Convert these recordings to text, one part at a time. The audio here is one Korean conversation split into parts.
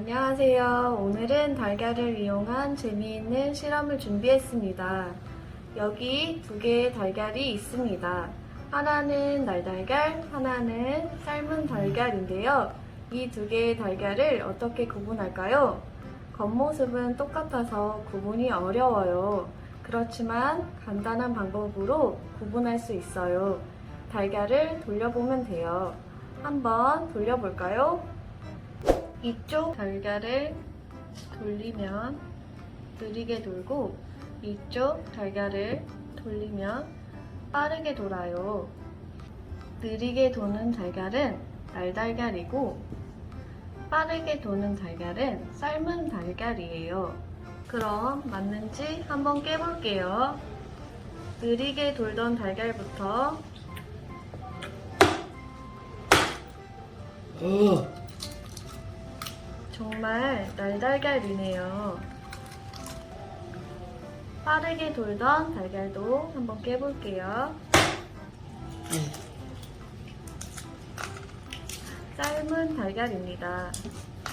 안녕하세요. 오늘은 달걀을 이용한 재미있는 실험을 준비했습니다. 여기 두 개의 달걀이 있습니다. 하나는 날달걀, 하나는 삶은 달걀인데요. 이 두 개의 달걀을 어떻게 구분할까요? 겉모습은 똑같아서 구분이 어려워요. 그렇지만 간단한 방법으로 구분할 수 있어요. 달걀을 돌려보면 돼요. 한번 돌려볼까요? 이쪽 달걀을 돌리면 느리게 돌고 이쪽 달걀을 돌리면 빠르게 돌아요. 느리게 도는 달걀은 날달걀이고 빠르게 도는 달걀은 삶은 달걀이에요. 그럼 맞는지 한번 깨볼게요. 느리게 돌던 달걀부터 어, 정말 날달걀이네요. 빠르게 돌던 달걀도 한번 깨볼게요. 삶은 달걀입니다.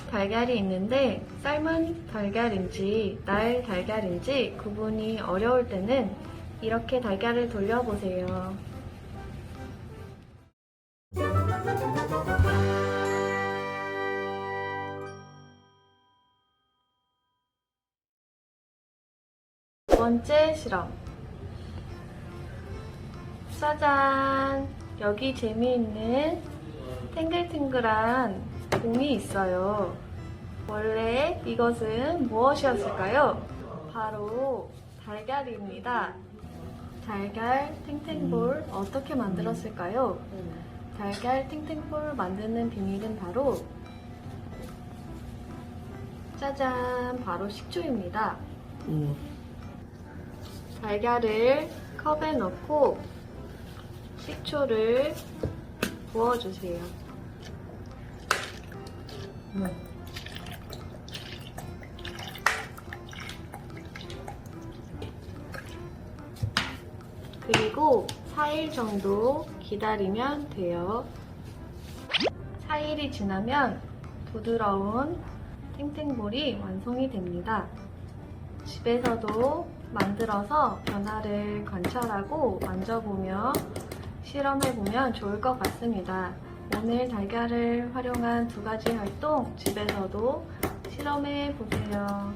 달걀이 있는데 삶은 달걀인지 날 달걀인지 구분이 어려울 때는 이렇게 달걀을 돌려보세요. 번째 실험. 짜잔! 여기 재미있는 탱글탱글한 공이 있어요. 원래 이것은 무엇이었을까요? 바로 달걀입니다. 달걀 탱탱볼 어떻게 만들었을까요? 달걀 탱탱볼 만드는 비밀은 바로 짜잔! 바로 식초입니다. 음, 달걀을 컵에 넣고 식초를 부어주세요. 그리고 4일 정도 기다리면 돼요. 4일이 지나면 부드러운 탱탱볼이 완성이 됩니다. 집에서도 만들어서 변화를 관찰하고 만져보며 실험해보면 좋을 것 같습니다. 오늘 달걀을 활용한 두 가지 활동 집에서도 실험해 보세요.